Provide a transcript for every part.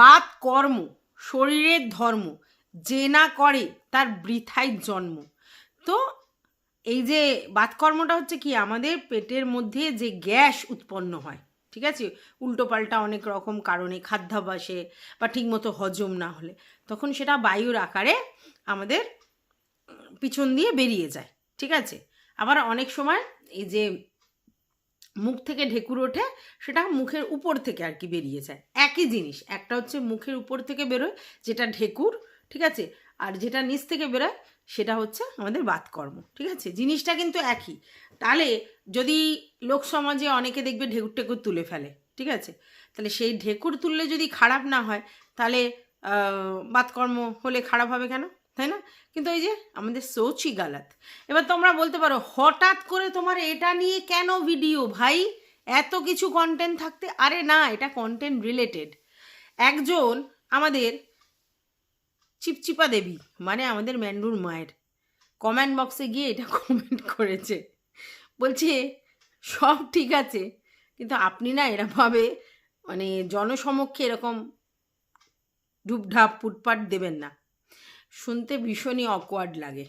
বাত কর্ম, শরীরের ধর্ম যে না করে তার বৃথায় জন্ম। তো এই যে বাতকর্মটা হচ্ছে কি, আমাদের পেটের মধ্যে যে গ্যাস উৎপন্ন হয়, ঠিক আছে? উল্টোপাল্টা অনেক রকম কারণে খাদ্যাভ্যাসে বা ঠিকমতো হজম না হলে, তখন সেটা বায়ুর আকারে আমাদের পিছন দিয়ে বেরিয়ে যায়, ঠিক আছে? আবার অনেক সময় এই যে মুখ থেকে ঢেকুর ওঠে, সেটা মুখের উপর থেকে আর কি বেরিয়ে যায়। একই জিনিস, একটা হচ্ছে মুখের উপর থেকে বেরোয়, যেটা ঢেকুর, ঠিক আছে? আর যেটা নিচ থেকে বেরোয়, সেটা হচ্ছে আমাদের বাতকর্ম, ঠিক আছে? জিনিসটা কিন্তু একই। তাহলে যদি লোক সমাজে অনেকে দেখবে ঢেকুর টেকুর তুলে ফেলে, ঠিক আছে? তাহলে সেই ঢেকুর তুললে যদি খারাপ না হয়, তাহলে বাতকর্ম হলে খারাপ হবে কেন? তাই না? কিন্তু এই যে আমাদের সোচই গালাত। এবার তোমরা বলতে পারো, হঠাৎ করে তোমার এটা নিয়ে কেন ভিডিও ভাই, এত কিছু কন্টেন্ট থাকতে, আরে না, এটা কন্টেন্ট রিলেটেড একজন আমাদের চিপচিপা দেবী মানে আমাদের ম্যান্ডুর মায়ের কমেন্ট বক্সে গিয়ে এটা কমেন্ট করেছে। বলছে, সব ঠিক আছে, কিন্তু আপনি না এরমভাবে মানে জনসমক্ষে এরকম ঢুপঢাপ ফুটপাট দেবেন না। শুনতে ভীষণই অকওয়ার্ড লাগে।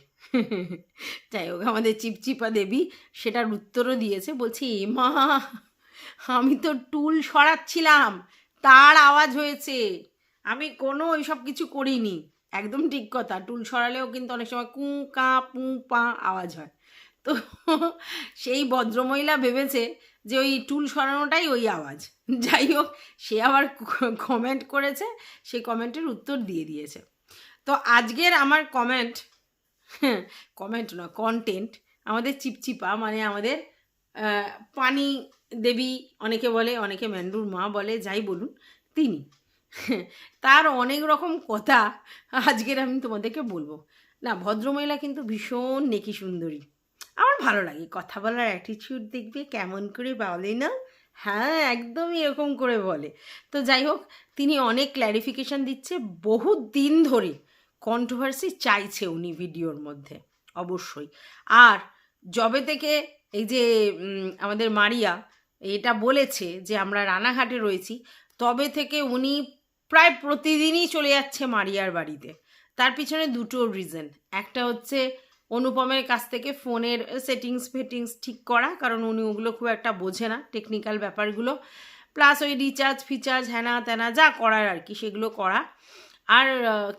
যাই হোক, আমাদের চিপচিপা দেবী সেটার উত্তরও দিয়েছে, বলছি মা, আমি তো টুল সরাচ্ছিলাম, তার আওয়াজ হয়েছে। আমি কোনো ওইসব কিছু করিনি। একদম ঠিক কথা, টুল সরালেও কিন্তু অনেক সময় কু, কা, পু, পা আওয়াজ হয়। তো সেই ভদ্রমহিলা ভেবেছে যে ওই টুল সরানোটাই ওই আওয়াজ। যাই হোক, সে আবার কমেন্ট করেছে, সেই কমেন্টের উত্তর দিয়ে দিয়েছে। তো আজকের আমার কমেন্ট কমেন্ট না কন্টেন্ট আমাদের চিপচিপা মানে আমাদের পানি দেবী অনেকে বলে, অনেকে ম্যান্ডুর মা বলে, যাই বলুন, তিনি। তার অনেক রকম কথা আজকের আমি তোমাদেরকে বলব। না, ভদ্রমহিলা কিন্তু ভীষণ নেকি সুন্দরী। আমার ভালো লাগে, কথা বলার অ্যাটিটিউড দেখবে, কেমন করে বলে না? হ্যাঁ একদমই এরকম করে বলে। তো যাই হোক, তিনি অনেক ক্ল্যারিফিকেশান দিচ্ছে বহু দিন ধরে কন্ট্রোভার্সি চাইছে উনি ভিডিওর মধ্যে, অবশ্যই। আর জবে থেকে এই যে আমাদের মারিয়া এটা বলেছে যে আমরা রানাঘাটে রয়েছি, তবে থেকে উনি প্রায় প্রতিদিনই চলে যাচ্ছে মারিয়ার বাড়িতে। তার পিছনে দুটো রিজন একটা হচ্ছে অনুপমের কাছ থেকে ফোনের সেটিংস ফেটিংস ঠিক করা, কারণ উনি ওগুলো খুব একটা বোঝে না টেকনিক্যাল ব্যাপারগুলো। প্লাস ওই রিচার্জ ফিচার্জ, হ্যানা ত্যানা যা করার আর কি, সেগুলো করা। আর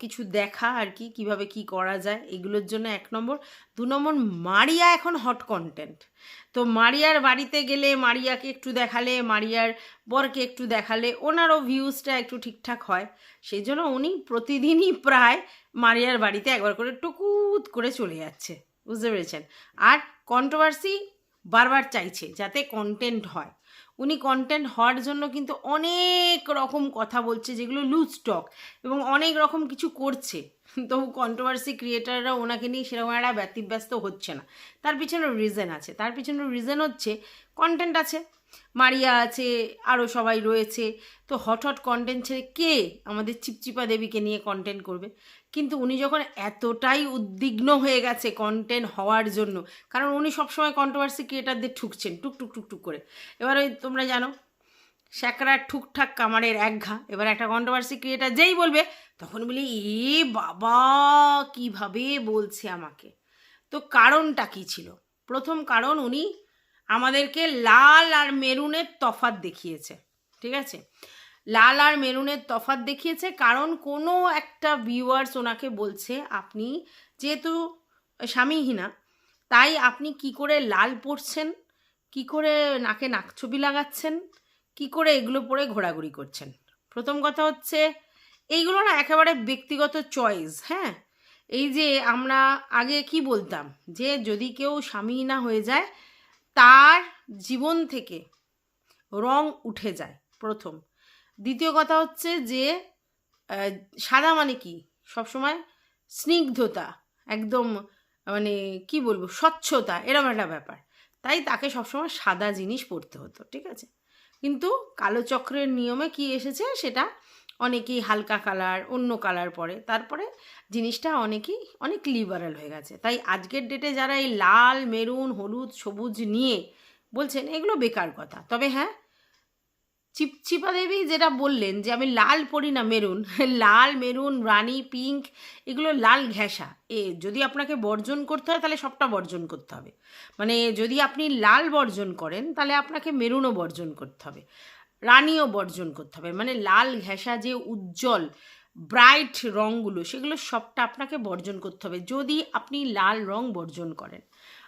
কিছু দেখা আর কি, কীভাবে কি করা যায়, এগুলোর জন্য এক নম্বর। দু নম্বর, মারিয়া এখন হট কন্টেন্ট তো মারিয়ার বাড়িতে গেলে, মারিয়াকে একটু দেখালে, মারিয়ার বরকে একটু দেখালে, ওনারও ভিউজটা একটু ঠিকঠাক হয়। সেই জন্য উনি প্রতিদিনই প্রায় মারিয়ার বাড়িতে একবার করে টুকুত করে চলে যাচ্ছে। বুঝতে পেরেছেন? আর কন্ট্রোভার্সি বারবার চাইছে, যাতে কন্টেন্ট হয়। উনি কন্টেন্ট হওয়ার জন্য কিন্তু অনেক রকম কথা বলছে, যেগুলো লুজ টক এবং অনেক রকম কিছু করছে। তবু কন্ট্রোভার্সি ক্রিয়েটাররা ওনাকে নিয়ে সেরকম একটা ব্যতিব্যস্ত হচ্ছে না। তার পিছনে রিজন আছে। তার পিছনে রিজন হচ্ছে কন্টেন্ট আছে। মারিয়া আছে আরও সবাই রয়েছে। তো হট কন্টেন্ট ছেড়ে কে আমাদের চিপচিপা দেবীকে নিয়ে কন্টেন্ট করবে? কিন্তু উনি যখন এতটাই উদ্বিগ্ন হয়ে গেছে কন্টেন্ট হওয়ার জন্য, কারণ উনি সবসময় কন্ট্রোভার্সি ক্রিয়েটারদের ঠুকছেন, টুক টুক টুক টুক করে। এবার ওই তোমরা জানো স্যাকরার ঠুকঠাক কামারের এক ঘা এবার একটা কন্ট্রোভার্সি ক্রিয়েটার যেই বলবে, তখন বলি, এ বাবা, কীভাবে বলছে আমাকে? তো কারণটা কি ছিল? প্রথম কারণ উনি আমাদেরকে লাল আর মেরুনের তফাত দেখিয়েছে, ঠিক আছে? লাল আর মেরুনের তফাত দেখিয়েছে কারণ কোনো একটা ভিউয়ার্স ওনাকে বলছে, আপনি যেহেতু স্বামীহীনা, তাই আপনি কি করে লাল পরছেন? কি করে নাকে নাকছবি লাগাচ্ছেন? কি করে এগুলো পরে ঘোরাঘুরি করছেন? প্রথম কথা হচ্ছে, এইগুলো না একেবারে ব্যক্তিগত চয়েস হ্যাঁ? এই যে আমরা আগে কি বলতাম, যে যদি কেউ স্বামীহীনা হয়ে যায় তার জীবন থেকে রং উঠে যায় প্রথম। দ্বিতীয় কথা হচ্ছে যে সাদা মানে কি? সবসময় স্নিগ্ধতা, একদম মানে কি বলব, স্বচ্ছতা এরকম একটা ব্যাপার। তাই তাকে সবসময় সাদা জিনিস পরতে হতো, ঠিক আছে? কিন্তু কালো চক্রের নিয়মে কি এসেছে? সেটা অনেকেই হালকা কালার, অন্য কালার পরে। তারপরে জিনিসটা অনেকেই, অনেক লিবারাল হয়ে গেছে। তাই আজকের ডেটে যারা এই লাল, মেরুন, হলুদ, সবুজ নিয়ে বলছেন, এগুলো বেকার কথা। তবে হ্যাঁ চিপচিপা দেবী যেটা বললেন যে, আমি লাল পরি না মেরুন, লাল, মেরুন, রানি পিঙ্ক এগুলো লাল ঘেঁষা। এ, যদি আপনাকে বর্জন করতে হয়, তাহলে সবটা বর্জন করতে হবে। মানে যদি আপনি লাল বর্জন করেন, তাহলে আপনাকে মেরুনও বর্জন করতে হবে। রানিও বর্জন করতে হবে। মানে লাল ঘেঁষা যে উজ্জ্বল ব্রাইট রঙগুলো সেগুলো সবটা আপনাকে বর্জন করতে হবে। যদি আপনি লাল রং বর্জন করেন।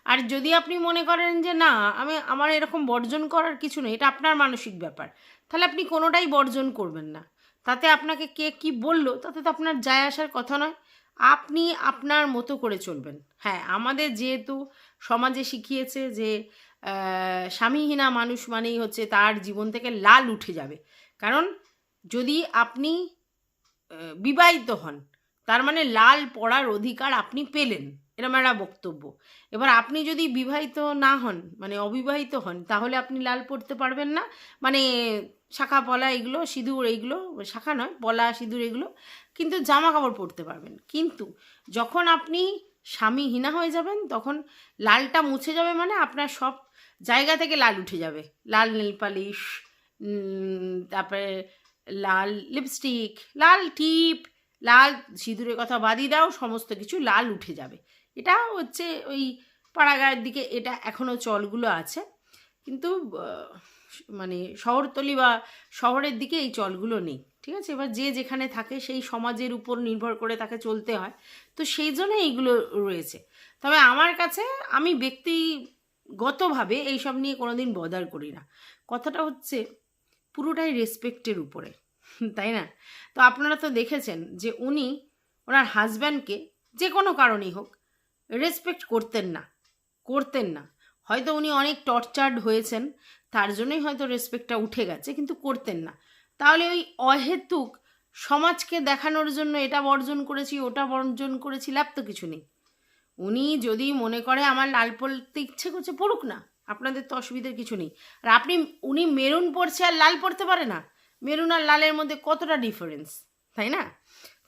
আর যদি আপনি মনে করেন যে, না, আমি, আমার এরকম বর্জন করার কিছু নেই, এটা আপনার মানসিক ব্যাপার। তাহলে আপনি কোনোটাই বর্জন করবেন না। তাতে আপনাকে কে কি বলল, তাতে তো আপনার যায় আসার কথা নয়। আপনি আপনার মতো করে চলবেন। হ্যাঁ আমাদের যেহেতু সমাজে শিখিয়েছে যে স্বামীহীনা মানুষ মানেই হচ্ছে তার জীবন থেকে লাল উঠে যাবে। কারণ যদি আপনি বিবাহিত হন। তার মানে লাল পড়ার অধিকার আপনি পেলেন। এরম একটা বক্তব্য। এবার আপনি যদি বিবাহিত না হন মানে অবিবাহিত হন, তাহলে আপনি লাল পড়তে পারবেন না। মানে শাখা পলা এগুলো, সিঁদুর এইগুলো শাখা নয়, পলা, সিঁদুর এগুলো, কিন্তু জামা কাপড় পরতে পারবেন। কিন্তু যখন আপনি স্বামীহীনা হয়ে যাবেন, তখন লালটা মুছে যাবে মানে আপনার সব জায়গা থেকে লাল উঠে যাবে। লাল নীল পালিশ তারপরে লাল লিপস্টিক লাল টিপ, লাল সিঁদুরের কথা বাদই দাও, সমস্ত কিছু লাল উঠে যাবে। এটা হচ্ছে ওই পাড়াগাঁয়ের দিকে, এটা এখনও চলগুলো আছে। কিন্তু মানে শহরতলি বা শহরের দিকে এই চলগুলো নেই, ঠিক আছে? এবার যে যেখানে থাকে, সেই সমাজের উপর নির্ভর করে তাকে চলতে হয়। তো সেই জন্য এইগুলো রয়েছে। তবে আমার কাছে, আমি ব্যক্তিগতভাবে এইসব নিয়ে কোনোদিন বদার করি না। কথাটা হচ্ছে পুরোটাই রেসপেক্টের উপরে, তাই না? তো আপনারা তো দেখেছেন যে উনি ওনার হাজব্যান্ডকে যে কোনো কারণেই হোক রেসপেক্ট করতেন না করতেন না। হয়তো উনি অনেক টর্চার্ড হয়েছেন, তার জন্যই হয়তো রেসপেক্টটা উঠে গেছে, কিন্তু করতেন না। তাহলে ওই অহেতুক সমাজকে দেখানোর জন্য এটা বর্জন করেছি, ওটা বর্জন করেছি লাভ তো কিছু নেই। উনি যদি মনে করে আমার লাল পড়তে ইচ্ছে করছে, পড়ুক না। আপনাদের তো অসুবিধার কিছু নেই। আর আপনি, উনি মেরুন পড়ছে আর লাল পড়তে পারে না। মেরুন আর লালের মধ্যে কতটা ডিফারেন্স তাই না?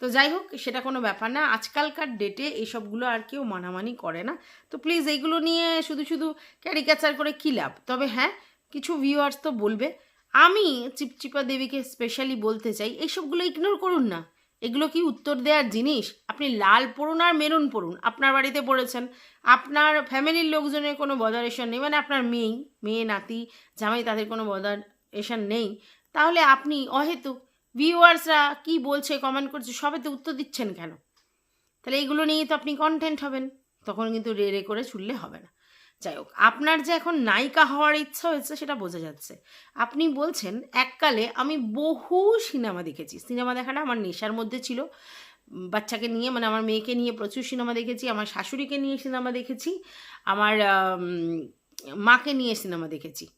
তো যাই হোক, সেটা কোনো ব্যাপার না। আজকালকার ডেটে এইসবগুলো আর কেউ মানামানি করে না। তো প্লিজ এইগুলো নিয়ে শুধু শুধু ক্যারিকাচার করে কী লাভ? তবে হ্যাঁ কিছু ভিউয়ার্স তো বলবে। আমি চিপচিপা দেবীকে স্পেশালি বলতে চাই এইসবগুলো ইগনোর করুন না। এগুলো কি উত্তর দেওয়ার জিনিস? আপনি লাল পড়ুন আর মেরুন পড়ুন আপনার বাড়িতে পড়েছেন। আপনার ফ্যামিলির লোকজনের কোনো বদারেশন নেই মানে আপনার মেয়ে মেয়ে, নাতি, জামাই, তাদের কোনো বদারেশন নেই। তাহলে আপনি অহেতুক ভিউয়ার্সরা কি বলছে কমেন্ট করছে সবেতে উত্তর দিচ্ছেন কেন? তাহলে এইগুলো নিয়ে তো আপনি কন্টেন্ট হবেন, তখন কিন্তু রে রে করে চুললে হবে না। যাই হোক, আপনার যে এখন নায়িকা হওয়ার ইচ্ছা হয়েছে সেটা বোঝা যাচ্ছে। আপনি বলছেন, এককালে আমি বহু সিনেমা দেখেছি। সিনেমা দেখাটা আমার নেশার মধ্যে ছিল। বাচ্চাকে নিয়ে মানে আমার মেয়েকে নিয়ে প্রচুর সিনেমা দেখেছি, আমার শাশুড়িকে নিয়ে সিনেমা দেখেছি, আমার মাকে নিয়ে সিনেমা দেখেছি।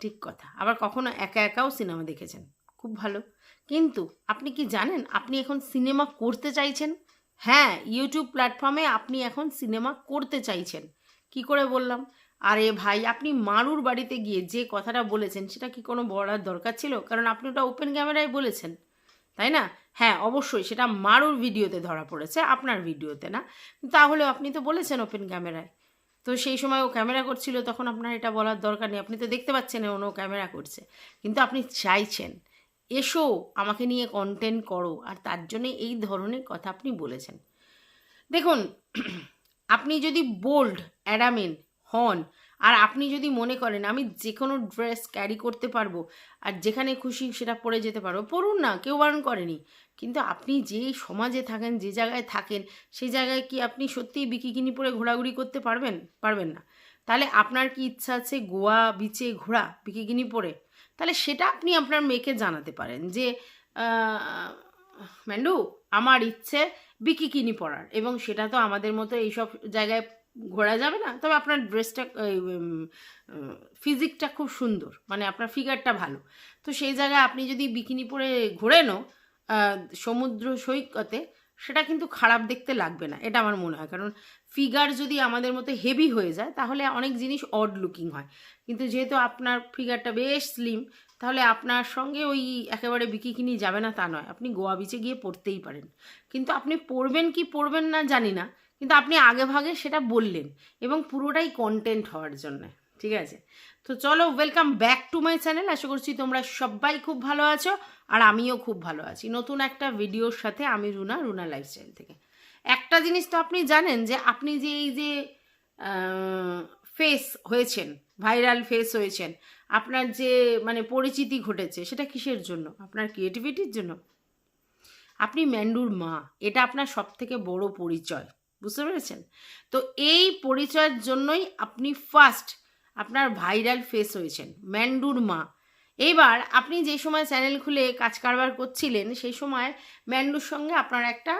ঠিক কথা। আবার কখনো একা একাও সিনেমা দেখেছেন। খুব ভালো। কিন্তু আপনি কি জানেন, আপনি এখন সিনেমা করতে চাইছেন? হ্যাঁ ইউটিউব প্ল্যাটফর্মে আপনি এখন সিনেমা করতে চাইছেন। কি করে বললাম? আরে ভাই, আপনি মারুর বাড়িতে গিয়ে যে কথাটা বলেছেন, সেটা কি কোনো বলার দরকার ছিল? কারণ আপনি ওটা ওপেন ক্যামেরায় বলেছেন। তাই না? হ্যাঁ অবশ্যই, সেটা মারুর ভিডিওতে ধরা পড়েছে, আপনার ভিডিওতে না। তাহলে আপনি তো বলেছেন ওপেন ক্যামেরায় তো সেই সময় ও ক্যামেরা করছিল, তখন আপনার এটা বলার দরকার নেই। আপনি তো দেখতে পাচ্ছেন ও ক্যামেরা করছে। কিন্তু আপনি চাইছেন, এসো, আমাকে নিয়ে কন্টেন্ট করো, আর তার জন্যে এই ধরনের কথা আপনি বলেছেন। দেখুন, আপনি যদি বোল্ড অ্যাডামেন হন, আর আপনি যদি মনে করেন, আমি যে কোনো ড্রেস ক্যারি করতে পারব, আর যেখানে খুশি সেটা পরে যেতে পারব পড়ুন না, কেউ বারণ করেনি। কিন্তু আপনি যে সমাজে থাকেন, যে জায়গায় থাকেন সেই জায়গায় কি আপনি সত্যিই বিকিকিনি পরে ঘোরাঘুরি করতে পারবেন? পারবেন না। তাহলে আপনার কি ইচ্ছা আছে গোয়া বিচে ঘোরা বিকিকিনি পরে? তাহলে সেটা আপনি আপনার মেয়েকে জানাতে পারেন যে ম্যান্ডু, আমার ইচ্ছে বিকিকিনি পরার এবং সেটা তো আমাদের মতো এইসব জায়গায় ঘোরা যাবে না। তবে আপনার ড্রেসটা ফিজিকটা খুব সুন্দর মানে আপনার ফিগারটা ভালো। তো সেই জায়গায় আপনি যদি বিকিনি পরে ঘোরেনও সমুদ্র সৈকতে সেটা কিন্তু খারাপ দেখতে লাগবে না, এটা আমার মনে হয়। কারণ ফিগার যদি আমাদের মতো হেভি হয়ে যায়, তাহলে অনেক জিনিস অড লুকিং হয়। কিন্তু যেহেতু আপনার ফিগারটা বেশ স্লিম তাহলে আপনার সঙ্গে ওই একেবারে বিকিকিনি যাবে না তা নয়। আপনি গোয়া বিচে গিয়ে পড়তেই পারেন। কিন্তু আপনি পড়বেন কি পড়বেন না জানি না, কিন্তু আপনি আগে ভাগে সেটা বললেন এবং পুরোটাই কন্টেন্ট হওয়ার জন্য, ঠিক আছে? তো চলো welcome back to my channel আশা করছি তোমরা সবাই খুব ভালো আছো। আর আমিও খুব ভালো আছি। নতুন একটা ভিডিওর সাথে আমি রুনা রুনা লাইফস্টাইল থেকে। একটা জিনিস তো আপনি জানেন যে আপনি যে এই যে ফেস হয়েছেন ভাইরাল ফেস হয়েছেন, আপনার যে মানে পরিচিতি ঘটেছে, সেটা কিসের জন্য? আপনার ক্রিয়েটিভিটির জন্য? আপনি ম্যান্ডুর মা, এটা আপনার সব থেকে বড় পরিচয়। বুঝতে পেরেছেন? তো এই পরিচয়ের জন্যই আপনি ফার্স্ট আপনার ভাইরাল ফেস হয়েছেন, ম্যান্ডুর মা। এইবার আপনি যে সময় চ্যানেল খুলে কাজ কারবার করছিলেন, সেই সময় ম্যান্ডুর সঙ্গে আপনার একটা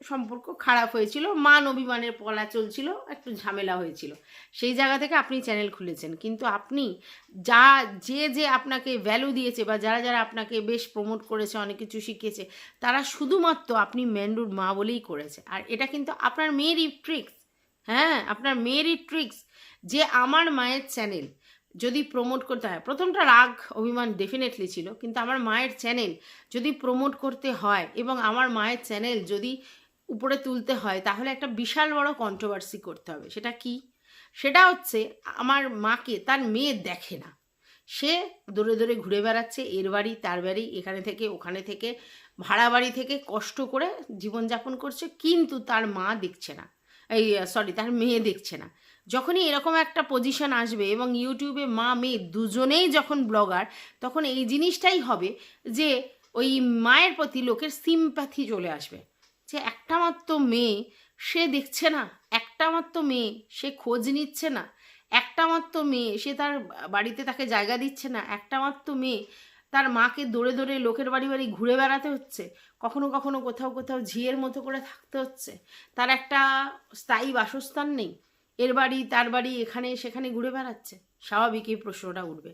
সম্পর্ক খারাপ হয়েছিল, মান অভিমানের পলা চলছিল, একটু ঝামেলা হয়েছিল। সেই জায়গা থেকে আপনি চ্যানেল খুলেছেন। কিন্তু আপনি যা, যে যে আপনাকে ভ্যালু দিয়েছে বা যারা যারা আপনাকে বেশ প্রমোট করেছে, অনেক কিছু শিখিয়েছে, তারা শুধুমাত্র আপনি ম্যান্ডুর মা বলেই করেছে। আর এটা কিন্তু আপনার মেয়েরই ট্রিক্স হ্যাঁ আপনার মেয়েরই ট্রিক্স যে আমার মায়ের চ্যানেল যদি প্রমোট করতে হয়। প্রথমটা রাগ অভিমান ডেফিনেটলি ছিল, কিন্তু আমার মায়ের চ্যানেল যদি প্রমোট করতে হয় এবং আমার মায়ের চ্যানেল যদি উপরে তুলতে হয়, তাহলে একটা বিশাল বড় কন্ট্রোভার্সি করতে হবে। সেটা কি? সেটা হচ্ছে, আমার মাকে তার মেয়ে দেখে না। সে দূরে দূরে ঘুরে বেড়াচ্ছে, এর বাড়ি, তার বাড়ি, এখানে থেকে, ওখানে থেকে, ভাড়া বাড়ি থেকে কষ্ট করে জীবনযাপন করছে, কিন্তু তার মা দেখছে না। এই সরি তার মেয়ে দেখছে না। যখনই এরকম একটা পজিশন আসবে এবং ইউটিউবে মা মেয়ে দুজনেই যখন ব্লগার তখন এই জিনিসটাই হবে যে ওই মায়ের প্রতি লোকের সিম্প্যাথি চলে আসবে। যে একটা মাত্র মেয়ে সে দেখছে না, একটা মাত্র মেয়ে সে খোঁজ নিচ্ছে না, একটা মাত্র মেয়ে সে তার বাড়িতে তাকে জায়গা দিচ্ছে না, একটা মাত্র মেয়ে তার মাকে দৌড়ে দৌড়ে লোকের বাড়ি বাড়ি ঘুরে বেড়াতে হচ্ছে, কখনো কখনো কোথাও কোথাও ঝিয়ের মতো করে থাকতে হচ্ছে, তার একটা স্থায়ী বাসস্থান নেই। এর বাড়ি, তার বাড়ি, এখানে, সেখানে ঘুরে বেড়াচ্ছে। স্বাভাবিক এই প্রশ্নটা উঠবে।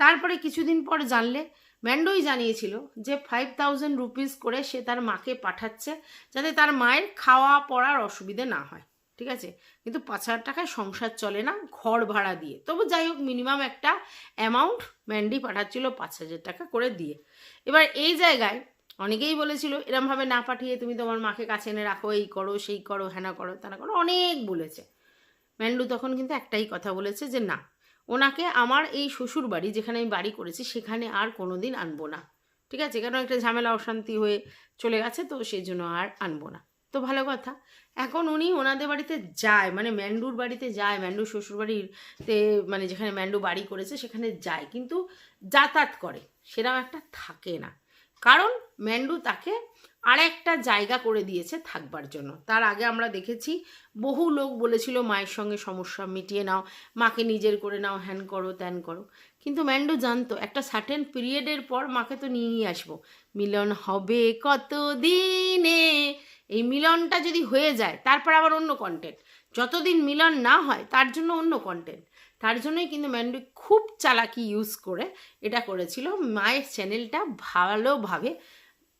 তারপরে কিছুদিন পর জানলে, ম্যান্ডোই জানিয়েছিল যে ফাইভ থাউজেন্ড রুপিস করে সে তার মাকে পাঠাচ্ছে যাতে তার মায়ের খাওয়া পড়ার অসুবিধে না হয়। ঠিক আছে? কিন্তু পাঁচ হাজার টাকায় সংসার চলে না, ঘর ভাড়া দিয়ে। তবু যাই হোক মিনিমাম একটা অ্যামাউন্ট ম্যান্ডি পাঠাচ্ছিল পাঁচ হাজার টাকা করে দিয়ে। এবার এই জায়গায় অনেকেই বলেছিল, এরমভাবে না পাঠিয়ে তুমি তোমার মাকে কাছে এনে রাখো, এই করো, সেই করো হ্যানা করো, তানা করো। অনেক বলেছে। ম্যান্ডু তখন কিন্তু একটাই কথা বলেছে যে, না, ওনাকে আমার এই শ্বশুর বাড়ি যেখানে আমি বাড়ি করেছি সেখানে আর কোনো দিন আনব না। ঠিক আছে? কারণ একটা ঝামেলা, অশান্তি হয়ে চলে গেছে, তো সেই জন্য আর আনব না। তো ভালো কথা। এখন উনি ওনাদের বাড়িতে যায় মানে ম্যান্ডুর বাড়িতে যায় ম্যান্ডুর শ্বশুর বাড়িতে মানে যেখানে ম্যান্ডু বাড়ি করেছে সেখানে যায়, কিন্তু যাতায়াত করে। সেরকম একটা থাকে না। কারণ ম্যান্ডু তাকে আর একটা জায়গা করে দিয়েছে থাকবার জন্য। তার আগে আমরা দেখেছি, বহু লোক বলেছিল, মায়ের সঙ্গে সমস্যা, মিটিয়ে নাও। মাকে নিজের করে নাও হ্যান করো, ত্যান করো। কিন্তু ম্যান্ডু জানতো, একটা সার্টেন পিরিয়ডের পর মাকে তো নিয়েই আসব। মিলন হবে কত দিনে এই মিলনটা যদি হয়ে যায়, তারপর আবার অন্য কন্টেন্ট যতদিন মিলন না হয়, তার জন্য অন্য কন্টেন্ট তার জন্যই কিন্তু ম্যান্ডু খুব চালাকি ইউজ করে এটা করেছিল। মায়ের চ্যানেলটা ভালোভাবে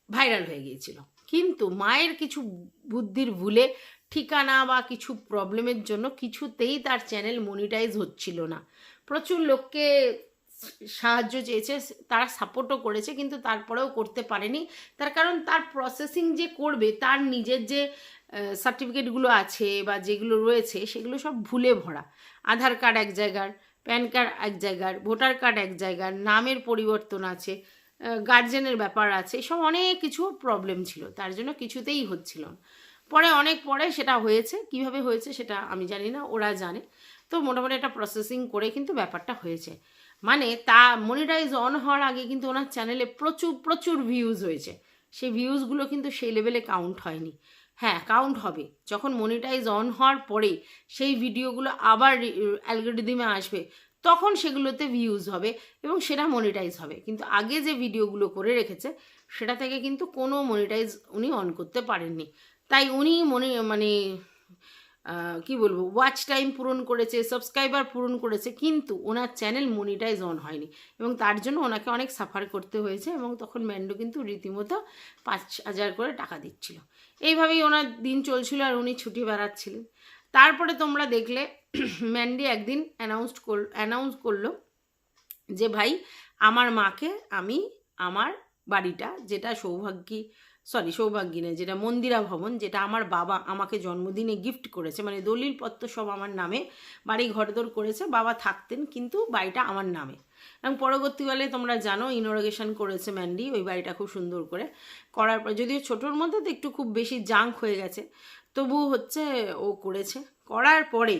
ভাইরাল হয়ে গিয়েছিল। কিন্তু মায়ের কিছু বুদ্ধির ভুলে, ঠিকানা বা কিছু প্রবলেমের জন্য কিছুতেই তার চ্যানেল মনিটাইজ হচ্ছিল না। প্রচুর লোককে সাহায্য চেয়েছে, তারা সাপোর্টও করেছে, কিন্তু তারপরেও করতে পারেনি। তার কারণ তার প্রসেসিং যে করবে, তার নিজের যে সার্টিফিকেটগুলো আছে বা যেগুলো রয়েছে, সেগুলো সব ভুলে ভরা। আধার কার্ড এক জায়গার, প্যান কার্ড এক জায়গার, ভোটার কার্ড এক জায়গার, নামের পরিবর্তন আছে। গার্জেনের ব্যাপার আছে, এসব অনেক কিছু প্রবলেম ছিল, তার জন্য কিছুতেই হচ্ছিল পরে অনেক পরে সেটা হয়েছে, কীভাবে হয়েছে সেটা আমি জানি না, ওরা জানে। তো মোটামুটি একটা প্রসেসিং করে কিন্তু ব্যাপারটা হয়েছে। মানে তা মনিটাইজ অন হওয়ার আগে কিন্তু ওনার চ্যানেলে প্রচুর প্রচুর ভিউজ হয়েছে। সেই ভিউজগুলো কিন্তু সেই লেভেলে কাউন্ট হয়নি। হ্যাঁ কাউন্ট হবে। যখন মনিটাইজ অন হওয়ার পরে সেই ভিডিওগুলো আবার অ্যালগোরিদমে আসবে। তখন সেগুলোতে ভিউজ হবে এবং সেটা মনিটাইজ হবে। কিন্তু আগে যে ভিডিওগুলো করে রেখেছে, সেটা থেকে কিন্তু কোনো মনিটাইজ উনি অন করতে পারেননি। তাই উনি মনে মানে কি বলব ওয়াচ টাইম পূরণ করেছে সাবস্ক্রাইবার পূরণ করেছে, কিন্তু ওনার চ্যানেল মনিটাইজ অন হয়নি এবং তার জন্য ওনাকে অনেক সাফার করতে হয়েছে এবং তখন ম্যান্ডো কিন্তু রীতিমতো পাঁচ হাজার করে টাকা দিচ্ছিল। এইভাবেই ওনার দিন চলছিল আর উনি ছুটি বেড়াচ্ছিলেন। তারপরে তোমরা দেখলে ম্যান্ডি একদিন অ্যানাউন্সড কর অ্যানাউন্স করল যে ভাই, আমার মাকে আমি আমার বাড়িটা, যেটা সৌভাগ্যী সরি সৌভাগ্যী নয়, যেটা মন্দিরা ভবন, যেটা আমার বাবা আমাকে জন্মদিনে গিফট করেছে মানে দলিলপত্র সব আমার নামে, বাড়ি ঘরদোর করেছে, বাবা থাকতেন কিন্তু বাড়িটা আমার নামে। এবং পরবর্তীকালে তোমরা জানো ইনোগ্রেশন করেছে ম্যান্ডি ওই বাড়িটা খুব সুন্দর করে করার পর, যদিও ছোটোর মধ্যে তো একটু খুব বেশি জাঙ্ক হয়ে গেছে তবু হচ্ছে ও করেছে। করার পরে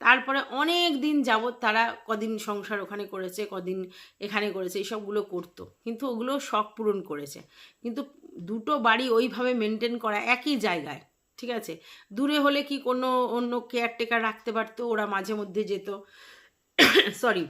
তারপরে অনেক দিন যাবৎ তারা কদিন সংসার ওখানে করেছে, কদিন এখানে করেছে, এইসবগুলো করতো। কিন্তু ওগুলো শখ পূরণ করেছে। কিন্তু দুটো বাড়ি ওইভাবে মেনটেন করা একই জায়গায়, ঠিক আছে? দূরে হলে কি কোনো অন্য কেয়ারটেকার রাখতে পারতো? ওরা মাঝে মধ্যে যেত। সরি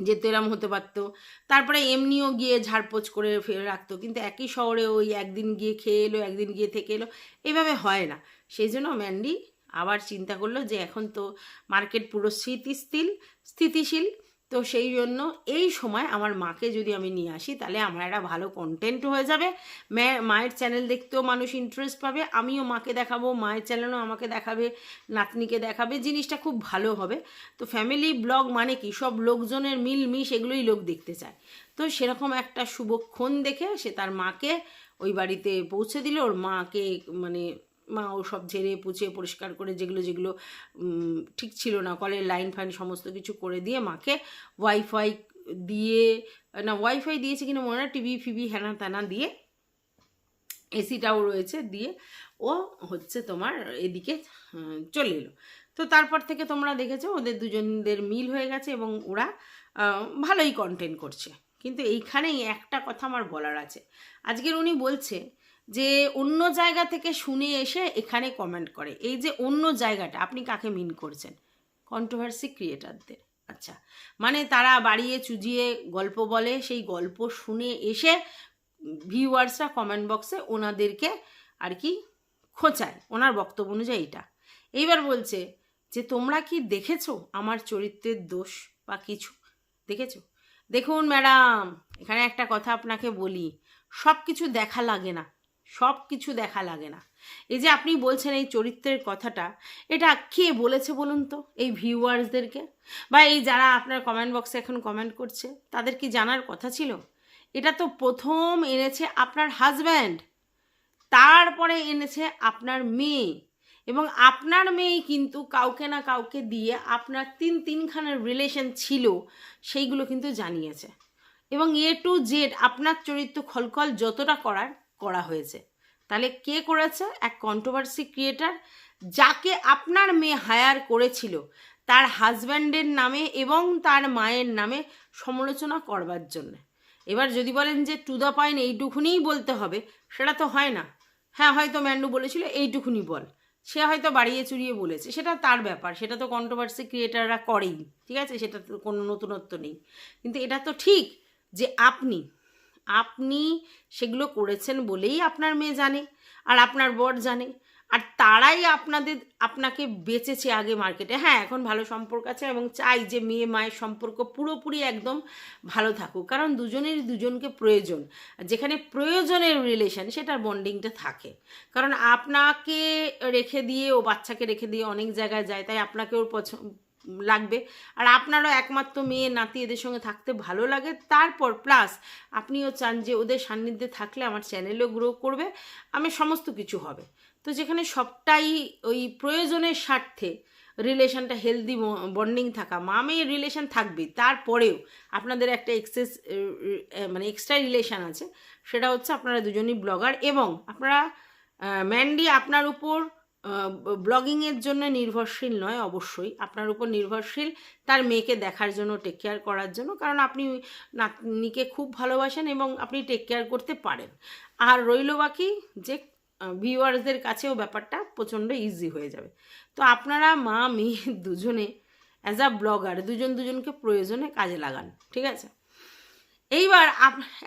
যেতে এরম হতে পারতো। তারপরে এমনিও গিয়ে ঝাড়পোছ করে ফেলে রাখতো। কিন্তু একই শহরে ওই একদিন গিয়ে খেয়ে এলো, একদিন গিয়ে থেকে এলো, এভাবে হয় না। সেই জন্য ম্যান্ডি আবার চিন্তা করল যে এখন তো মার্কেট পুরো স্মৃতিশীল স্থিতিশীল। তো সেই জন্য এই সময় আমার মাকে যদি আমি নিয়ে আসি, তাহলে আমার একটা ভালো কন্টেন্ট হয়ে যাবে। ম্যা- মায়ের চ্যানেল দেখতেও মানুষ ইন্টারেস্ট পাবে। আমিও মাকে দেখাবো, মায়ের চ্যানেলও আমাকে দেখাবে, নাতনিকে দেখাবে, জিনিসটা খুব ভালো হবে। তো ফ্যামিলি ব্লগ মানে কি? সব লোকজনের মিল মিশ এগুলোই লোক দেখতে চায়। তো সেরকম একটা শুভক্ষণ দেখে সে তার মাকে ওই বাড়িতে পৌঁছে দিল। ওর মাকে মানে মা ও সব ঝেড়ে পুছে পরিষ্কার করে যেগুলো যেগুলো ঠিক ছিল না, কলের লাইন ফাইন সমস্ত কিছু করে দিয়ে মাকে ওয়াইফাই দিয়ে, না ওয়াইফাই দিয়েছে কিনা মনে হয় টিভি ফিভি হ্যানা ত্যানা দিয়ে এসিটাও রয়েছে দিয়ে ও হচ্ছে তোমার এদিকে চলে এলো। তো তারপর থেকে তোমরা দেখেছ ওদের দুজনদের মিল হয়ে গেছে এবং ওরা ভালোই কন্টেন্ট করছে। কিন্তু এইখানেই একটা কথা আমার বলার আছে। আজকের উনি বলছে যে অন্য জায়গা থেকে শুনে এসে এখানে কমেন্ট করে। এই যে অন্য জায়গাটা, আপনি কাকে মিন করছেন? কন্ট্রোভার্সি ক্রিয়েটারদের আচ্ছা মানে তারা বাড়িয়ে চুজিয়ে গল্প বলে, সেই গল্প শুনে এসে ভিউয়ার্সরা কমেন্ট বক্সে ওনাদেরকে আর কি খোঁচায়। ওনার বক্তব্য অনুযায়ী এটা। এইবার বলছে যে, তোমরা কি দেখেছ আমার চরিত্রের দোষ বা কিছু? দেখেছ? দেখুন ম্যাডাম, এখানে একটা কথা আপনাকে বলি সব কিছু দেখা লাগে না। সব কিছু দেখা লাগে না। এই যে আপনি বলছেন এই চরিত্রের কথাটা, এটা কে বলেছে বলুন তো? এই ভিউয়ার্সদেরকে? বা এই যারা আপনার কমেন্ট বক্সে এখন কমেন্ট করছে, তাদের কি জানার কথা ছিল? এটা তো প্রথম এনেছে আপনার হাজব্যান্ড তারপরে এনেছে আপনার মেয়ে। এবং আপনার মেয়ে কিন্তু কাউকে না কাউকে দিয়ে আপনার তিন তিনখানের রিলেশন ছিল, সেইগুলো কিন্তু জানিয়েছে। এবং এ টু জেড আপনার চরিত্র খলখল যতটা করার করা হয়েছে। তাহলে কে করেছে? এক কন্ট্রোভার্সি ক্রিয়েটার যাকে আপনার মেয়ে হায়ার করেছিল। তার হাজব্যান্ডের নামে এবং তার মায়ের নামে সমালোচনা করবার জন্য। এবার যদি বলেন যে টু দ্য পয়েন্ট এইটুকুনিই বলতে হবে, সেটা তো হয় না। হ্যাঁ হয়তো ম্যান্ডু বলেছিল, এইটুকুনি বল। সে হয়তো বাড়িয়ে চুরিয়ে বলেছে। সেটা তার ব্যাপার, সেটা তো কন্ট্রোভার্সি ক্রিয়েটাররা করেই। ঠিক আছে? সেটা তো কোনো নতুনত্ব নেই। কিন্তু এটা তো ঠিক যে আপনি আপনি সেগুলো করেছেন বলেই আপনার মেয়ে জানে আর আপনার বর জানে। আর তারাই আপনাদের, আপনাকে বেচেছে আগে মার্কেটে হ্যাঁ এখন ভালো সম্পর্ক আছে এবং চাই যে মেয়ে মায়ের সম্পর্ক পুরোপুরি একদম ভালো থাকুক। কারণ দুজনেরই দুজনকে প্রয়োজন। যেখানে প্রয়োজনের রিলেশন সেটার বন্ডিংটা থাকে। কারণ আপনাকে রেখে দিয়ে, ও বাচ্চাকে রেখে দিয়ে অনেক জায়গায় যায়, তাই আপনাকে ওর পছন্দ লাগবে। আর আপনারও একমাত্র মেয়ে নাতি এদের সঙ্গে থাকতে ভালো লাগে। তারপর প্লাস আপনিও চান যে ওদের সান্নিধ্যে থাকলে আমার চ্যানেলও গ্রো করবে, আমি সমস্ত কিছু হবে। তো যেখানে সবটাই ওই প্রয়োজনের স্বার্থে রিলেশনটা হেলদি বন্ডিং থাকা, মা মেয়ের রিলেশন থাকবে তারপরেও আপনাদের একটা এক্সেস মানে এক্সট্রা রিলেশন আছে, সেটা হচ্ছে আপনারা দুজনই ব্লগার এবং আপনারা ম্যান্ডি আপনার উপর ব্লগিংয়ের জন্য নির্ভরশীল নয়, অবশ্যই। আপনার উপর নির্ভরশীল, তার মেয়েকে দেখার জন্য টেক কেয়ার করার জন্য, কারণ আপনি নাতনিকে খুব ভালোবাসেন এবং আপনি টেক কেয়ার করতে পারেন। আর রইল বাকি যে ভিউয়ার্সদের কাছেও ব্যাপারটা প্রচণ্ড ইজি হয়ে যাবে। তো আপনারা মা, মেয়ে দুজনে অ্যাজ আ ব্লগার দুজন দুজনকে প্রয়োজনে কাজে লাগান, ঠিক আছে? এইবার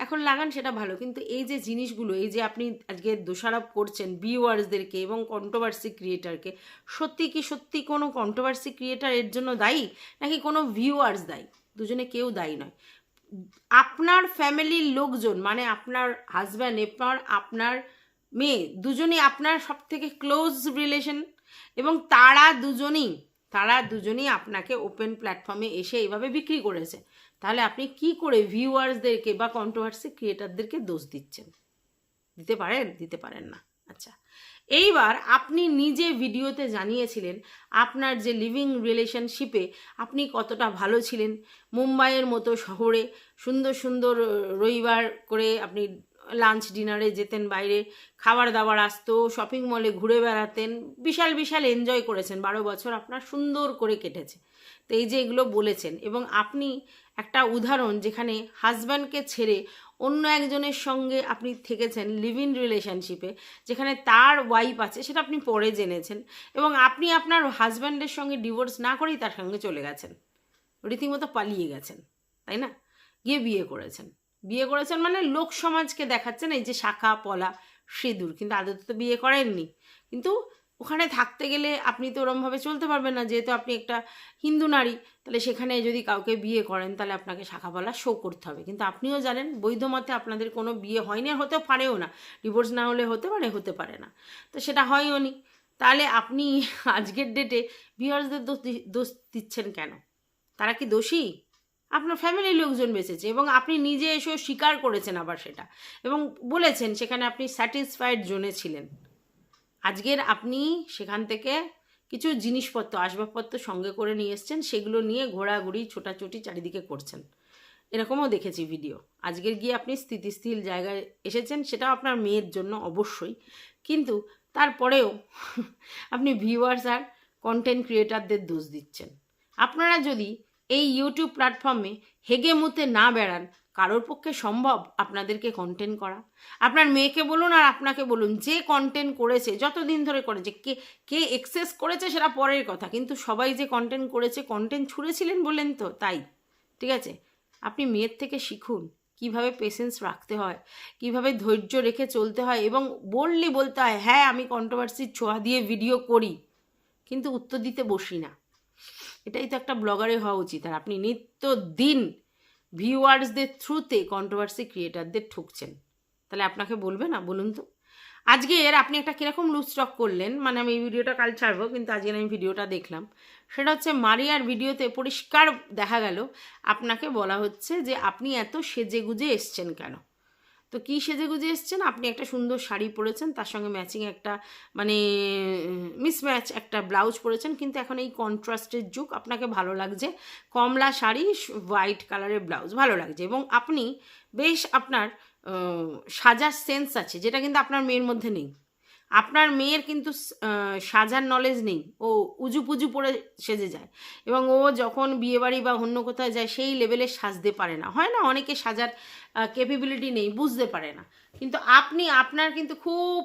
এখন লাগান সেটা ভালো। কিন্তু এই যে জিনিসগুলো, এই যে আপনি আজকে দোষারোপ করছেন ভিউয়ার্সদেরকে এবং কন্ট্রোভার্সি ক্রিয়েটারকে সত্যি কি সত্যি কোনো কন্ট্রোভার্সি ক্রিয়েটার এর জন্য দায়ী? নাকি কোনো ভিউয়ার্স দায়ী? দুজনে কেউ দায়ী নয়। আপনার ফ্যামিলির লোকজন মানে আপনার হাজব্যান্ড আপনার আপনার মেয়ে, দুজনেই আপনার সব থেকে ক্লোজ রিলেশন এবং তারা দুজনেই তারা দুজনেই আপনাকে ওপেন প্ল্যাটফর্মে এসে এইভাবে বিক্রি করেছে। তাহলে আপনি কি করে ভিউয়ার্সদেরকে বা কন্ট্রোভার্সি ক্রিয়েটারদেরকে দোষ দিচ্ছেন? দিতে পারেন? দিতে পারেন না। আচ্ছা। এইবার আপনি নিজে ভিডিওতে জানিয়েছিলেন আপনার যে লিভিং রিলেশনশিপে আপনি কতটা ভালো ছিলেন। মুম্বাইয়ের মতো শহরে সুন্দর সুন্দর রবিবার করে আপনি লাঞ্চ ডিনারে যেতেন বাইরে খাবার দাবার আসতো শপিং মলে ঘুরে বেড়াতেন, বিশাল বিশাল এনজয় করেছেন। বারো বছর আপনার সুন্দর করে কেটেছে। তো এই যে এগুলো বলেছেন এবং আপনি একটা উদাহরণ যেখানে হাজব্যান্ডকে ছেড়ে অন্য একজনের সঙ্গে আপনি থেকেছেন লিভ ইন রিলেশনশিপে যেখানে তার ওয়াইফ আছে, সেটা আপনি পরে জেনেছেন এবং আপনি আপনার হাজব্যান্ডের সঙ্গে ডিভোর্স না করেই তার সঙ্গে চলে গেছেন। রীতিমতো পালিয়ে গেছেন, তাই না? গিয়ে বিয়ে করেছেন। বিয়ে করেছেন মানে লোক সমাজকে দেখাচ্ছেন, এই যে শাখা, পলা, সিঁদুর, কিন্তু আদতে তো বিয়ে করেননি। কিন্তু ওখানে থাকতে গেলে আপনি তো ওরমভাবে চলতে পারবেন না, যেহেতু আপনি একটা হিন্দু নারী, তাহলে সেখানে যদি কাউকে বিয়ে করেন, তাহলে আপনাকে শাখা পলা শো করতে হবে। কিন্তু আপনিও জানেন, বৈধ মতে আপনাদের কোনো বিয়ে হয়নি আর হতেও পারেও না। ডিভোর্স না হলে হতে পারে হতে পারে না। তো সেটা হয়ও নি। তাহলে আপনি আজকের ডেটে বিহার্সদের দোষ দোষ দিচ্ছেন কেন? তারা কি দোষী? আপনার ফ্যামিলির লোকজন বেঁচেছে এবং আপনি নিজে এসেও স্বীকার করেছেন আবার সেটা। এবং বলেছেন, সেখানে আপনি স্যাটিসফাইড জোনে ছিলেন। আজকের আপনি সেখান থেকে কিছু জিনিসপত্র, আসবাবপত্র সঙ্গে করে নিয়ে এসছেন, সেগুলো নিয়ে ঘোরাঘুরি, ছোটাছুটি চারিদিকে করছেন। এরকমও দেখেছি ভিডিও। আজকের গিয়ে আপনি স্থিতিশীল জায়গায় এসেছেন, সেটাও আপনার মেয়ের জন্য অবশ্যই। কিন্তু তারপরেও আপনি ভিউয়ার্স আর কন্টেন্ট ক্রিয়েটারদের দোষ দিচ্ছেন। আপনারা যদি এই ইউটিউব প্ল্যাটফর্মে হেগে মুতে না বেড়ান কারোর পক্ষে সম্ভব আপনাদেরকে কন্টেন্ট করা। আপনার মেয়েকে বলুন আর আপনাকে বলুন, যে কন্টেন্ট করেছে, যতদিন ধরে করেছে, কে কে এক্সেস করেছে সেটা পরের কথা, কিন্তু সবাই যে কন্টেন্ট করেছে কন্টেন্ট ছুঁড়েছিলেন বললেন তো, তাই। ঠিক আছে? আপনি মেয়ের থেকে শিখুন কীভাবে পেশেন্স রাখতে হয়, কীভাবে ধৈর্য রেখে চলতে হয় এবং বললি বলতে হয় হ্যাঁ আমি কন্ট্রোভার্সির ছোঁয়া দিয়ে ভিডিও করি। কিন্তু উত্তর দিতে বসি না। এটাই তো একটা ব্লগারে হওয়া উচিত। আর আপনি নিত্য দিন ভিউয়ার্সদের থ্রুতে কন্ট্রোভার্সি ক্রিয়েটারদের ঠুকছেন। তাহলে আপনাকে বলবে না? বলুন তো। আজকে এর আপনি একটা কীরকম লুজ স্টক করলেন মানে আমি এই ভিডিওটা কাল ছাড়বো, কিন্তু আজকে আমি ভিডিওটা দেখলাম। সেটা হচ্ছে মারিয়ার ভিডিওতে পরিষ্কার দেখা গেল, আপনাকে বলা হচ্ছে যে আপনি এত সেজে গুজে এসছেন কেন? তো কী সেজে গুজে এসছেন আপনি একটা সুন্দর শাড়ি পরেছেন, তার সঙ্গে ম্যাচিং একটা মানে মিসম্যাচ একটা ব্লাউজ পরেছেন, কিন্তু এখন এই কন্ট্রাস্টের যুগ, আপনাকে ভালো লাগছে কমলা শাড়ি হোয়াইট কালারের ব্লাউজ, ভালো লাগছে। এবং আপনি বেশ আপনার সাজার সেন্স আছে, যেটা কিন্তু আপনার মেয়ের মধ্যে নেই। আপনার মেয়ের কিন্তু সাজার নলেজ নেই। ও উজু পুজু পরে সেজে যায় এবং ও যখন বিয়েবাড়ি বা অন্য কোথাও যায় সেই লেভেলে সাজতে পারে না। হয় না, অনেকে সাজার ক্যাপেবিলিটি নেই, বুঝতে পারে না। কিন্তু আপনি, আপনার কিন্তু খুব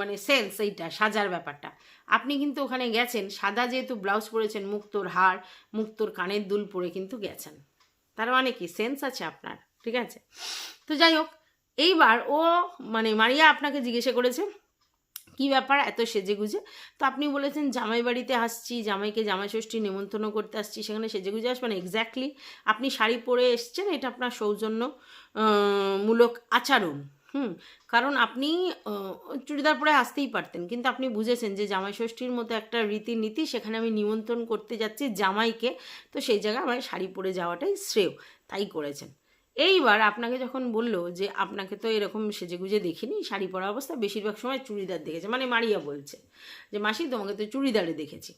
মানে সেন্স এইটা, সাজার ব্যাপারটা। আপনি কিন্তু ওখানে গেছেন, সাদা যেহেতু ব্লাউজ পরেছেন, মুক্তোর হার, মুক্তোর কানের দুল পরে কিন্তু গেছেন। তার মানে কি? সেন্স আছে আপনার, ঠিক আছে? তো যাই হোক, এইবার ও মানে মারিয়া আপনাকে জিজ্ঞাসা করেছে কি ব্যাপার? এত সেজে গুজে তো আপনি বলেছেন জামাই বাড়িতে আসছি, জামাইকে জামাই ষষ্ঠী নেমন্তন্ন করতে আসছি, সেখানে সেজে গুজে আসবেন এক্স্যাক্টলি আপনি শাড়ি পরে এসছেন, এটা আপনার সৌজন্য মূলক আচরণ। হুম, কারণ আপনি চুড়িদার পরে আসতেই পারতেন। কিন্তু আপনি বুঝেছেন যে জামাই ষষ্ঠীর মতো একটা রীতিনীতি, সেখানে আমি নিমন্ত্রণ করতে যাচ্ছি জামাইকে, তো সেই জায়গায় আমার শাড়ি পরে যাওয়াটাই শ্রেয়। তাই করেছেন। এইবার আপনাকে যখন বলল যে আপনাকে তো এরকম সেজেগুজে দেখিনি, শাড়ি পরা অবস্থা বেশিরভাগ সময় চুড়িদার দেখেছে মানে মারিয়া বলছে যে, মাসি, তোমাকে তো চুড়িদারে দেখেছি।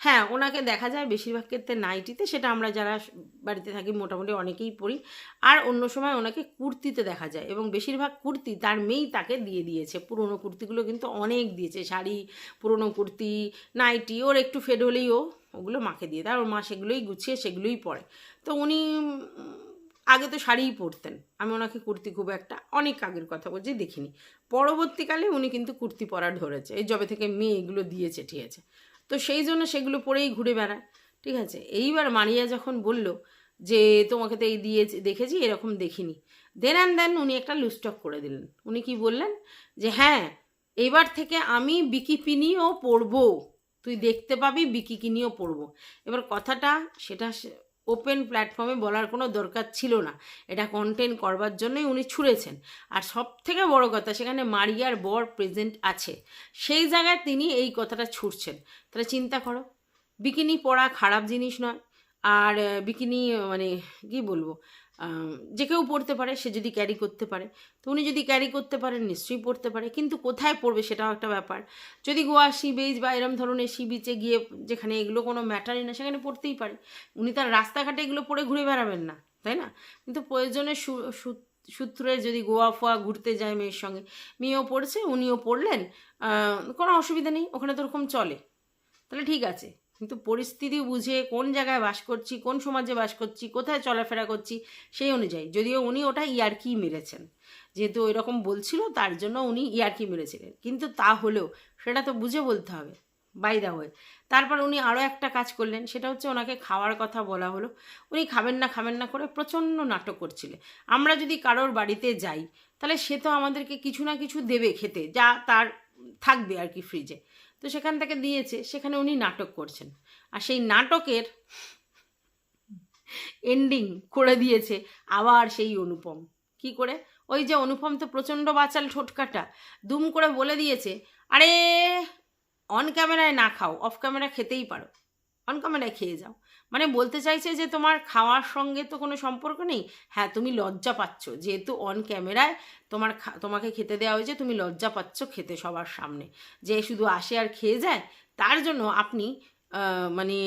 হ্যাঁ ওনাকে দেখা যায় বেশিরভাগ ক্ষেত্রে নাইটিতে, সেটা আমরা যারা বাড়িতে থাকি মোটামুটি অনেকেই পরি। আর অন্য সময় ওনাকে কুর্তিতে দেখা যায় এবং বেশিরভাগ কুর্তি তার মেয়েই তাকে দিয়ে দিয়েছে। পুরনো কুর্তিগুলো কিন্তু অনেক দিয়েছে, শাড়ি, পুরনো কুর্তি, নাইটি, ওর একটু ফেড হলেই ও ওগুলো মাকে দিয়ে দেয় ওর মা সেগুলোই গুছিয়ে সেগুলোই পরে। তো উনি আগে তো শাড়িই পরতেন। আমি ওনাকে কুর্তি খুব একটা, অনেক আগের কথা বলছি, দেখিনি। পরবর্তীকালে উনি কিন্তু কুর্তি পরা ধরেছে, এই জবে থেকে মেয়ে এগুলো দিয়েছে ঠিয়েছে তো সেই জন্য সেগুলো পরেই ঘুরে বেড়ায়, ঠিক আছে। এইবার মারিয়া যখন বলল যে, তোমাকে তো এই দিয়ে দেখেছি, এরকম দেখিনি। দেন অ্যান্ড দেন উনি একটা লুস্টক করে দিলেন। উনি কি বললেন? যে হ্যাঁ এবার থেকে আমি বিকিপিনিও পরবো। তুই দেখতে পাবি, বিকিকিনিও পরবো। এবার কথাটা, সেটা ওপেন প্ল্যাটফর্মে বলার কোনো দরকার ছিল না। এটা কন্টেন্ট করবার জন্যই উনি ছুঁড়েছেন। আর সব থেকে বড় কথা, সেখানে মারিয়ার বর প্রেজেন্ট আছে। সেই জায়গায় তিনি এই কথাটা ছুঁড়ছেন। তাহলে চিন্তা করো, বিকিনি পরা খারাপ জিনিস নয়। আর বিকিনি মানে কি বলব? যে কেউ পড়তে পারে, সে যদি ক্যারি করতে পারে। তো উনি যদি ক্যারি করতে পারেন, নিশ্চয়ই পড়তে পারে। কিন্তু কোথায় পড়বে সেটাও একটা ব্যাপার। যদি গোয়া সি বিচ বা এরম ধরনের সি বিচে গিয়ে যেখানে এগুলো কোনো ম্যাটারই না, সেখানে পড়তেই পারে। উনি তার রাস্তাঘাটে এগুলো পড়ে ঘুরে বেড়াবেন না, তাই না? কিন্তু প্রয়োজনে সূত্রে যদি গোয়া ফোয়া ঘুরতে যায় মেয়ের সঙ্গে, মেয়েও পড়ছে, উনিও পড়লেন কোনো অসুবিধা নেই, ওখানে তো ওরকম চলে। তাহলে ঠিক আছে। কিন্তু পরিস্থিতি বুঝে কোন জায়গায় বাস করছি, কোন সমাজে বাস করছি, কোথায় চলাফেরা করছি, সেই অনুযায়ী। যদিও উনি ওটা ইয়ারকি মেরেছেন। যেহেতু ওই রকম বলছিল, তার জন্য উনি ইয়ারকি মেরেছিলেন। কিন্তু তা হলেও সেটা তো বুঝে বলতে হবে বাই দা হয়ে তারপর উনি আরও একটা কাজ করলেন, সেটা হচ্ছে ওনাকে খাওয়ার কথা বলা হলো। উনি খাবেন না খাবেন না করে প্রচণ্ড নাটক করছিলেন। আমরা যদি কারোর বাড়িতে যাই, তাহলে সে তো আমাদেরকে কিছু না কিছু দেবে খেতে, যা তার থাকবে আর কি ফ্রিজে তো সেখান থেকে দিয়েছে, সেখানে উনি নাটক করছেন। আর সেই নাটকের এন্ডিং করে দিয়েছে আবার সেই অনুপম। কি করে? ওই যে অনুপম তো প্রচণ্ড বাচাল ঠোটকাটা, দুম করে বলে দিয়েছে, আরে অন ক্যামেরায় না খাও অফ ক্যামেরা খেতেই পারো। অন ক্যামেরায় খেয়ে যাও। মানে বলতে চাইছে যে তোমার খাওয়ার সঙ্গে তো কোনো সম্পর্ক নেই? হ্যাঁ তুমি লজ্জা পাচ্ছ। যেহেতু অন ক্যামেরায় তোমার তোমাকে খেতে দেওয়া হয়েছে, তুমি লজ্জা পাচ্ছ খেতে সবার সামনে। যে শুধু আসে আর খেয়ে যায়, তার জন্য আপনি মানে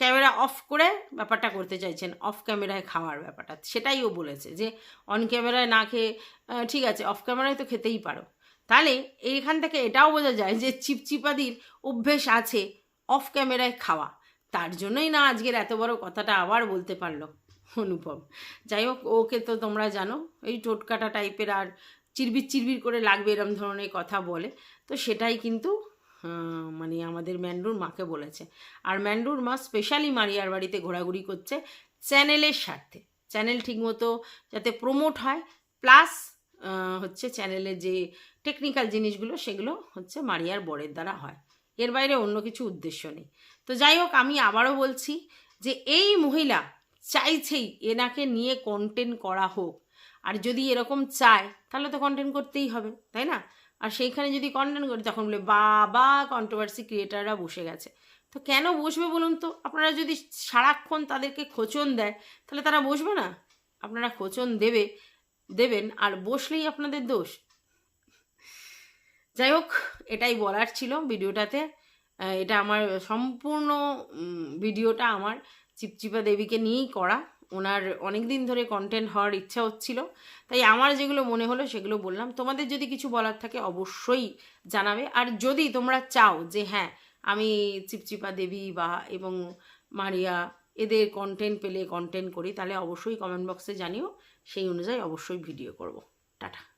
ক্যামেরা অফ করে ব্যাপারটা করতে চাইছেন অফ ক্যামেরায় খাওয়ার ব্যাপারটা। সেটাই ও বলেছে যে অন ক্যামেরায় না খেয়ে ঠিক আছে অফ ক্যামেরায় তো খেতেই পারো। তাহলে এইখান থেকে এটাও বোঝা যায় যে চিপচিপাদির অভ্যেস আছে অফ ক্যামেরায় খাওয়া। তার জন্যই না আজকের এত বড় কথাটা আবার বলতে পারল অনুপম। যাই হোক, ওকে তো তোমরা জানো, এই টোটকাটা টাইপের আর চিরবির চিরবির করে লাগবে এরম ধরনের কথা বলে। তো সেটাই কিন্তু মানে আমাদের ম্যান্ডুর মাকে বলেছে। আর ম্যান্ডুর মা স্পেশালি মারিয়ার বাড়িতে ঘোরাঘুরি করছে চ্যানেলের স্বার্থে। চ্যানেল ঠিকমতো যাতে প্রমোট হয় প্লাস হচ্ছে চ্যানেলের যে টেকনিক্যাল জিনিসগুলো, সেগুলো হচ্ছে মারিয়ার বরের দ্বারা হয়। এর বাইরে অন্য কিছু উদ্দেশ্য নেই। তো যাই হোক, আমি আবারও বলছি যে এই মহিলা চাইছেই এনাকে নিয়ে কন্টেন্ট করা হোক। আর যদি এরকম চায়, তাহলে তো কন্টেন্ট করতেই হবে, তাই না? আর সেইখানে যদি কন্টেন্ট করি, তখন বলে, বাবা কন্ট্রোভার্সি ক্রিয়েটাররা বসে গেছে। তো কেন বসবে বলুন তো? আপনারা যদি সারাক্ষণ তাদেরকে খোঁচন দেয়, তাহলে তারা বসবে না? আপনারা খোঁচন দেবে, দেবেন, আর বসলেই আপনাদের দোষ। যাই হোক, এটাই বলার ছিল ভিডিওটাতে। এটা আমার সম্পূর্ণ ভিডিওটা আমার চিপচিপা দেবীকে নিয়েই করা। ওনার অনেক দিন ধরে কন্টেন্ট হওয়ার ইচ্ছা হচ্ছিল। তাই আমার যেগুলো মনে হলো সেগুলো বললাম। তোমাদের যদি কিছু বলার থাকে অবশ্যই জানাবে। আর যদি তোমরা চাও যে হ্যাঁ আমি চিপচিপা দেবী বা এবং মারিয়া এদের কন্টেন্ট পেলে কন্টেন্ট করি, তাহলে অবশ্যই কমেন্ট বক্সে জানিও। সেই অনুযায়ী অবশ্যই ভিডিও করব। টাটা।